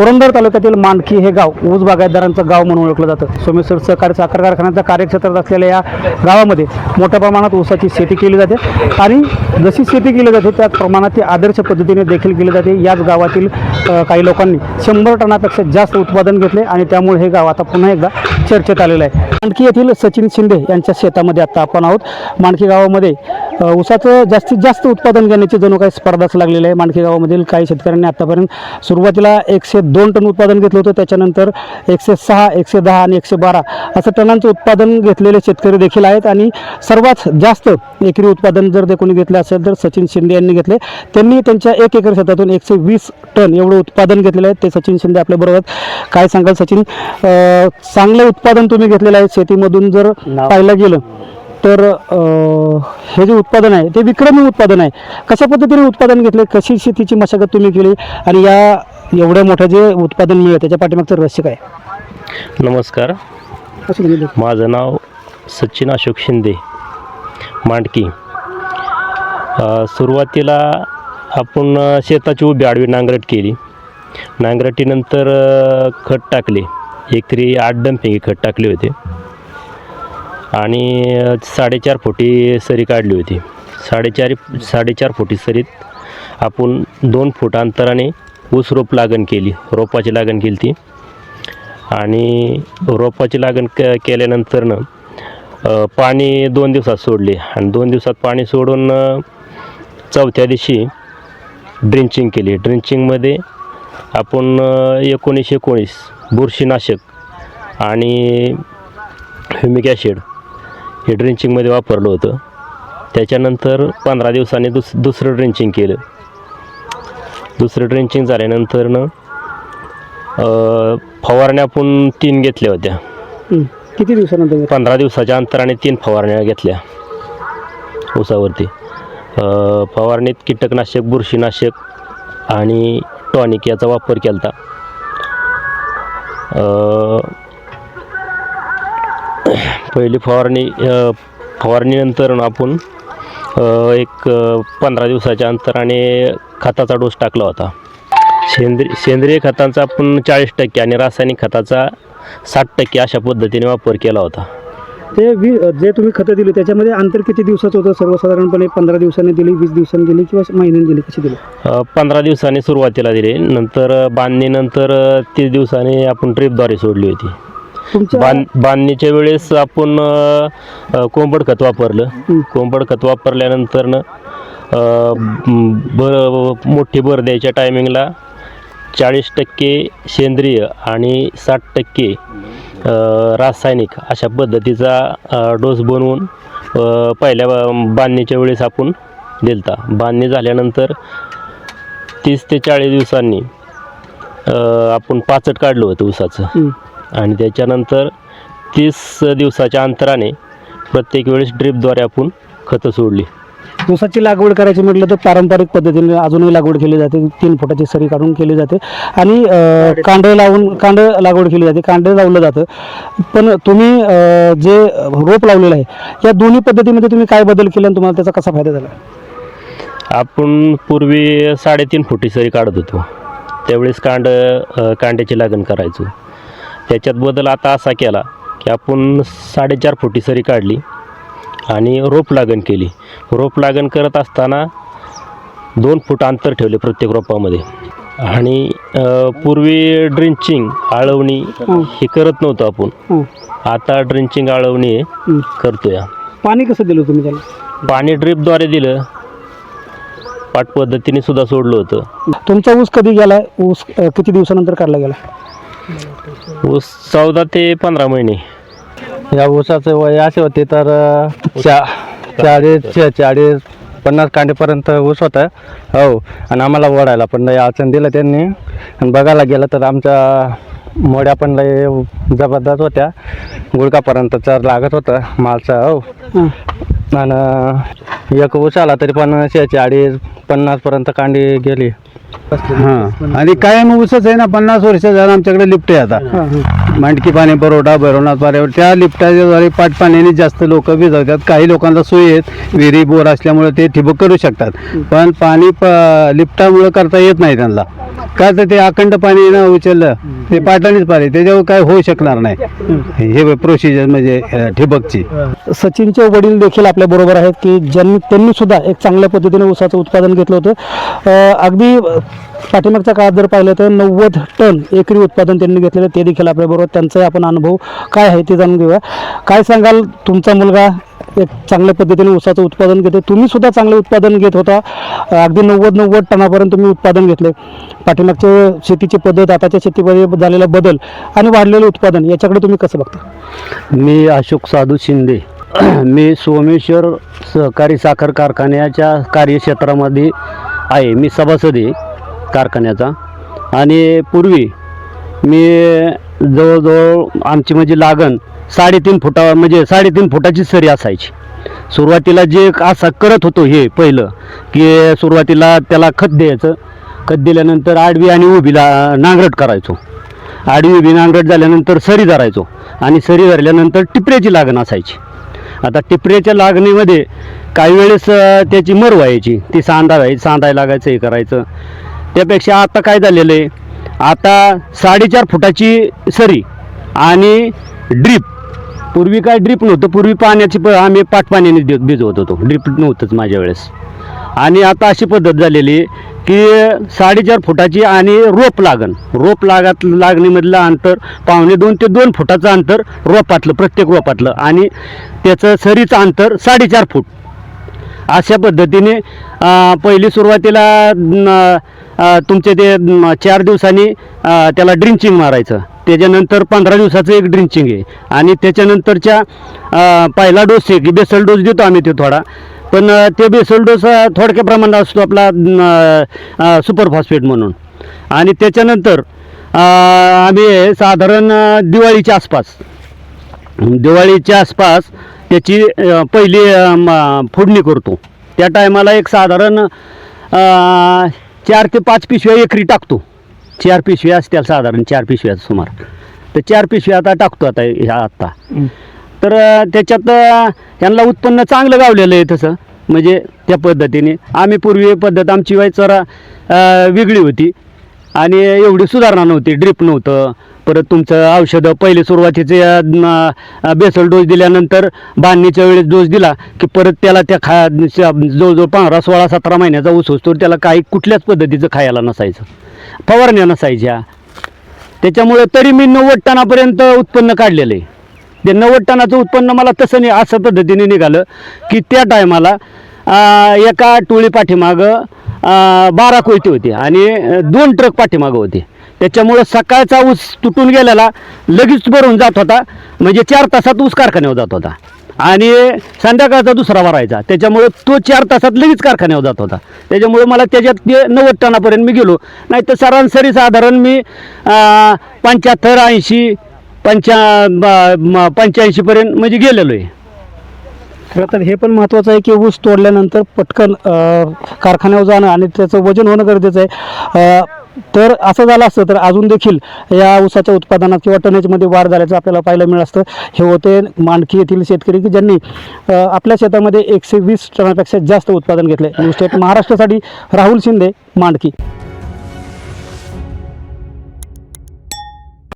पुरंदर तालुक्यातील मानखी हे गाव ऊस बागायतदारांचं गाव म्हणून ओळखलं जातं. सोमेश्वर सहकारी साखर कारखान्याच्या कार्यक्षेत्रात असलेल्या या गावामध्ये मोठ्या प्रमाणात ऊसाची शेती केली जाते. आणि जशी शेती केली जाते त्याच प्रमाणात ती आदर्श पद्धतीने देखील केली जाते. याच गावातील काही लोकांनी शंभर टनापेक्षा जास्त उत्पादन घेतले आणि त्यामुळे हे गाव आता पुन्हा एकदा चर्चेत आलेलं आहे. मांडकी येथील सचिन शिंदे यांच्या शेतामध्ये आता आपण आहोत. मांडकी गावामध्ये ऊसाचं जास्तीत जास्त उत्पादन घेण्याची जणू काही स्पर्धाच लागलेली आहे. मांडकी गावामधील काही शेतकऱ्यांनी आतापर्यंत सुरुवातीला एकशे दोन टन उत्पादन घेतलं होतं. त्याच्यानंतर एकशे सहा एकशे दहा आणि एकशे बारा असं टनांचं उत्पादन घेतलेले शेतकरी देखील आहेत. आणि सर्वात जास्त एकरी उत्पादन जर ते कोणी घेतलं असेल तर सचिन शिंदे यांनी घेतले. त्यांनी त्यांच्या एक एकर शेतातून एकशे वीस टन एवढं उत्पादन घेतलेलं आहे. ते सचिन शिंदे आपल्याबरोबर काय सांगाल सचिन? चांगले उत्पादन तुम्ही घेतलेलं आहे शेतीमधून जर पाहिलं गेलं तर अ, हे जे उत्पादन आहे ते विक्रमी उत्पादन आहे. कशा पद्धतीने उत्पादन घेतले कशी शेतीची मशागत तुम्ही केली आणि या एवढ्या मोठं जे उत्पादन मिळेल त्याच्या पाठीमागचं रहस्य काय नमस्कार. माझं नाव सचिन अशोक शिंदे मांडकी. सुरुवातीला आपण शेताची उभी आडवी नांगरट केली. नांगरटीनंतर खत टाकले. एकरी आठ डंपिंगी खत टाकले होते. आणि साडेचार फुटी सरी काढली होती. साडेचार साडेचार फुटी सरीत आपण दोन फूट अंतराने ऊस रोप लागण केली रोपाची लागण केली ती. आणि रोपाची लागण क केल्यानंतरनं पाणी दोन दिवसात सोडले. आणि दोन दिवसात पाणी सोडून चौथ्या दिवशी ड्रिंचिंग केली. ड्रिंचिंगमध्ये आपण एकोणीसशे एकोणीस एकोणीस बुरशीनाशक आणि ह्युमिक ॲसिड हे ड्रिंचिंगमध्ये वापरलं होतं. त्याच्यानंतर पंधरा दिवसांनी दुस दुसरं ड्रिंचिंग केलं. दुसरं ड्रिंचिंग झाल्यानंतरनं फवारण्या आपण तीन घेतल्या होत्या. किती दिवसानंतर पंधरा दिवसाच्या अंतराने तीन फवारण्या घेतल्या. ऊसावरती. फवारणीत कीटकनाशक बुरशीनाशक आणि टॉनिक याचा वापर केला होता पहिली फवारणी फवारणीनंतर आपण एक पंधरा दिवसाच्या अंतराने खताचा डोस टाकला होता. सेंद्रिय सेंद्रिय खतांचा आपण चाळीस टक्के आणि रासायनिक खताचा साठ टक्के अशा पद्धतीने वापर केला होता. ते वी जे तुम्ही खतं दिली त्याच्यामध्ये अंतर किती दिवसाचं होतं? सर्वसाधारणपणे पंधरा दिवसांनी दिली वीस दिवसांनी दिली किंवा महिन्याने दिली? कशी दिली? पंधरा दिवसांनी सुरुवातीला दिले. नंतर बांधणीनंतर तीस दिवसांनी आपण ट्रिपद्वारे सोडली होती. बांध बांधणीच्या वेळेस आपण कोंबड खत वापरलं. कोंबड खत वापरल्यानंतरनं बर मोठी भर द्यायच्या टायमिंगला चाळीस टक्के सेंद्रिय आणि साठ टक्के रासायनिक अशा पद्धतीचा डोस बनवून पहिल्या बांधणीच्या वेळेस आपण दिलता. बांधणी झाल्यानंतर तीस ते चाळीस दिवसांनी आपण पाचट काढलं होतं ऊसाचं. आणि त्याच्यानंतर तीस दिवसाच्या अंतराने प्रत्येक वेळेस ड्रिपद्वारे आपण खतं सोडली. ऊसाची लागवड करायची म्हटलं तर पारंपरिक पद्धतीने अजूनही लागवड केली जाते. तीन फुटाची सरी काढून केली जाते. आणि कांडं लावून कांडं लागवड केली जाते. कांडं लावलं जातं. पण तुम्ही जे रोप लावलेलं आहे या दोन्ही पद्धतीमध्ये तुम्ही काय बदल केले आणि तुम्हाला त्याचा कसा फायदा झाला? आपण पूर्वी साडेतीन फुटी सरी काढत होतो. त्यावेळेस कांड कांड्याची लागण करायचो. त्याच्यात बदल आता असा केला की आपण साडेचार फुटी सरी काढली. आणि रोप लागण केली. रोप लागण करत असताना दोन फूट अंतर ठेवले प्रत्येक रोपामध्ये. आणि पूर्वी ड्रिंचिंग आळवणी हं. हे करत नव्हतो आपण. हं. आता ड्रिंचिंग आळवणी. करतोय. पाणी कसं दिलं तुम्ही त्याला? पाणी ड्रिपद्वारे दिलं. पाट पद्धतीने सुद्धा सोडलं होतं. तुमचा ऊस कधी गेला? ऊस किती दिवसानंतर काढला गेला? ऊस चौदा ते पंधरा महिने. या ऊसाचं वय असे होते तर अ, चा चाळीस चा- चाळीस पन्नास कांडीपर्यंत ऊस होता. हो आणि आम्हाला ओढायला पण लय अडचण दिलं त्यांनी. आणि बघायला गेलं तर आमच्या मोड्या पण लय जबरदस्त होत्या. गुडकापर्यंत चर लागत होतं मालचा हो. आणि एक ऊस आला तरी पण चाळीस पन्नासपर्यंत कांडी गेली. हां. आणि कायम ऊसच आहे ना पन्नास वर्ष झालं आमच्याकडे लिफ्ट आहे आता. मांडकी पाणी पुरवठा भरवणार पाण्यावर त्या लिफ्टाच्याद्वारे पाट पाण्याने जास्त लोक भिजवतात काही लोकांना सोयी आहेत विहिरी बोर असल्यामुळे ते ठिबक करू शकतात. पण पाणी प लिफ्टामुळे करता येत नाही त्यांना. का तर ते अखंड पाणी ना उचललं ते पाटानेच पाणी त्याच्यावर काय होऊ शकणार नाही. हे प्रोसिजर म्हणजे ठिबकची. सचिनचे वडील देखील आपल्या बरोबर आहेत की ज्यांनी त्यांनी सुद्धा एक चांगल्या पद्धतीने ऊसाचं उत्पादन घेतलं होतं. अगदी अं, पाठीमागच्या काळात जर पाहिलं तर नव्वद टन एकरी उत्पादन त्यांनी घेतलेलं ते देखील आपल्याबरोबर त्यांचाही आपण अनुभव काय आहे ते जाणून घेऊया. काय सांगाल तुमचा मुलगा? एक चांगल्या पद्धतीने ऊसाचं उत्पादन घेते तुम्ही सुद्धा चांगलं उत्पादन घेत होता. अगदी नव्वद नव्वद टनापर्यंत तुम्ही उत्पादन घेतले. पाठीमागच्या शेतीची पद्धत आताच्या शेतीमध्ये झालेला बदल आणि वाढलेलं उत्पादन याच्याकडे तुम्ही कसं बघता? मी अशोक साधू शिंदे. मी सोमेश्वर सहकारी साखर कारखान्याच्या कार्यक्षेत्रामध्ये आहे. मी सभासद आहे कारखान्याचा. आणि पूर्वी मी जवळजवळ आमची म्हणजे लागण साडेतीन फुटा म्हणजे साडेतीन फुटाची सरी असायची. सुरुवातीला जे असं करत होतो हे पहिलं की सुरुवातीला त्याला खत द्यायचं. खत दिल्यानंतर आडवी आणि उभीला नांगरट करायचो. आडवी उभी नांगरट झाल्यानंतर सरी धरायचो आणि सरी धरल्यानंतर टिपऱ्याची लागण असायची. आता टिपऱ्याच्या लागणीमध्ये काही वेळेस त्याची मर व्हायची ती सांदा व्हायची सांधाय लागायचं हे करायचं. त्यापेक्षा आता काय झालेलं आहे? आता साडेचार फुटाची सरी आणि ड्रीप. पूर्वी काय ड्रीप नव्हतं पूर्वी पाण्याची प आम्ही पाटपाण्याने दे भिजवत होतो. ड्रीप नव्हतंच माझ्या वेळेस. आणि आता अशी पद्धत झालेली की साडेचार फुटाची आणि रोप लागण. रोप लागात लागणीमधलं अंतर पावणे दोन ते दोन फुटाचं अंतर रोपातलं प्रत्येक रोपातलं. आणि त्याचं सरीचं अंतर साडेचार फूट. अशा पद्धतीने पहिली सुरुवातीला तुमचे ते चार दिवसांनी त्याला ड्रिंचिंग मारायचं. त्याच्यानंतर पंधरा दिवसाचं एक ड्रिंचिंग आहे. आणि त्याच्यानंतरच्या पहिला डोस आहे की बेसल डोस देतो आम्ही ते थोडा. पण ते बेसल डोस थोडक्या प्रमाणात असतो आपला सुपर फॉस्फेट म्हणून. आणि त्याच्यानंतर आम्ही साधारण दिवाळीच्या आसपास दिवाळीच्या आसपास त्याची पहिली फोडणी करतो. त्या टायमाला एक साधारण चार ते पाच पिशव्या एकरी टाकतो. चार पिशव्या असतील साधारण चार पिशव्या सुमार. तर चार पिशव्या आता टाकतो आता ह्या आत्ता. तर त्याच्यात यांना उत्पन्न चांगलं गावलेलं आहे तसं. म्हणजे त्या पद्धतीने. आम्ही पूर्वी पद्धत आमची वाई जरा वेगळी होती. आणि एवढी सुधारणा नव्हती ड्रिप नव्हतं. परत तुमचं औषधं पहिले सुरुवातीचे बेसल डोस दिल्यानंतर बांधणीच्या वेळेस डोस दिला की परत त्याला त्या खा जवळजवळ पंधरा सोळा सतरा महिन्याचा ऊस असतो त्याला काही कुठल्याच पद्धतीचं खायला नसायचं. फवारण्या नसायच्या. त्याच्यामुळे तरी मी नव्वद टनापर्यंत उत्पन्न काढलेलं आहे. ते नव्वद टनाचं उत्पन्न मला तसं नाही असं पद्धतीने निघालं की त्या टायमाला एका टोळी पाठीमागं बारा कोयती होती आणि दोन ट्रक पाठीमागं होते. त्याच्यामुळं सकाळचा ऊस तुटून गेलेला लगेच भरून जात होता. म्हणजे चार तासात ऊस कारखान्यावर जात होता. आणि संध्याकाळचा दुसरा भरायचा. त्याच्यामुळे तो चार तासात लगेच कारखान्यावर जात होता. त्याच्यामुळे मला त्याच्यात ते नव्वद टनापर्यंत मी गेलो. नाही तर सरासरी साधारण मी पंच्याहत्तर ऐंशी पंच्या पंच्याऐंशीपर्यंत म्हणजे गेलेलो आहे. खरं तर हे पण महत्त्वाचं आहे की ऊस तोडल्यानंतर पटकन कारखान्यावर जाणं आणि त्याचं वजन होणं गरजेचं आहे. तर असं झालं असतं तर अजून देखील या ऊसाच्या उत्पादनात किंवा टनेजमध्ये वाढ झाल्याचं आपल्याला पाहायला मिळत असतं. हे होते मांडकी येथील शेतकरी की ज्यांनी आपल्या शेतामध्ये एकशे वीस टनापेक्षा जास्त उत्पादन घेतले न्यूज स्टेट महाराष्ट्रासाठी राहुल शिंदे मांडकी